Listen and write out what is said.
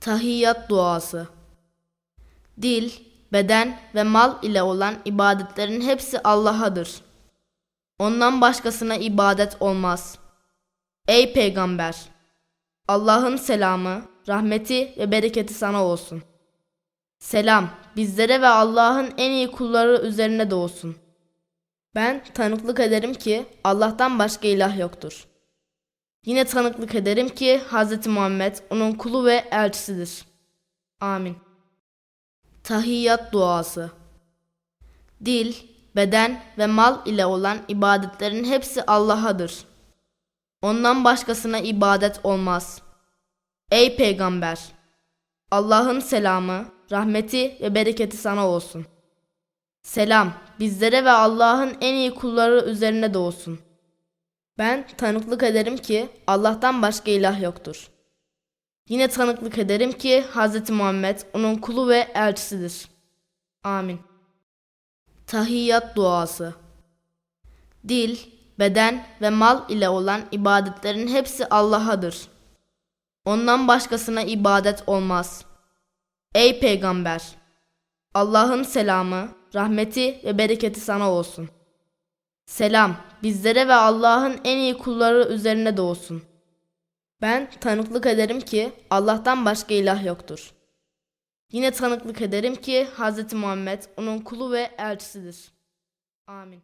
Tahiyyat duası. Dil, beden ve mal ile olan ibadetlerin hepsi Allah'adır. Ondan başkasına ibadet olmaz. Ey peygamber! Allah'ın selamı, rahmeti ve bereketi sana olsun. Selam bizlere ve Allah'ın en iyi kulları üzerine de olsun. Ben tanıklık ederim ki Allah'tan başka ilah yoktur. Yine tanıklık ederim ki Hz. Muhammed onun kulu ve elçisidir. Amin. Tahiyyat duası. Dil, beden ve mal ile olan ibadetlerin hepsi Allah'adır. Ondan başkasına ibadet olmaz. Ey peygamber! Allah'ın selamı, rahmeti ve bereketi sana olsun. Selam bizlere ve Allah'ın en iyi kulları üzerine de olsun. Ben tanıklık ederim ki Allah'tan başka ilah yoktur. Yine tanıklık ederim ki Hz. Muhammed onun kulu ve elçisidir. Amin. Tahiyyat duası. Dil, beden ve mal ile olan ibadetlerin hepsi Allah'adır. Ondan başkasına ibadet olmaz. Ey peygamber! Allah'ın selamı, rahmeti ve bereketi sana olsun. Selam bizlere ve Allah'ın en iyi kulları üzerine de olsun. Ben tanıklık ederim ki Allah'tan başka ilah yoktur. Yine tanıklık ederim ki Hz. Muhammed onun kulu ve elçisidir. Amin.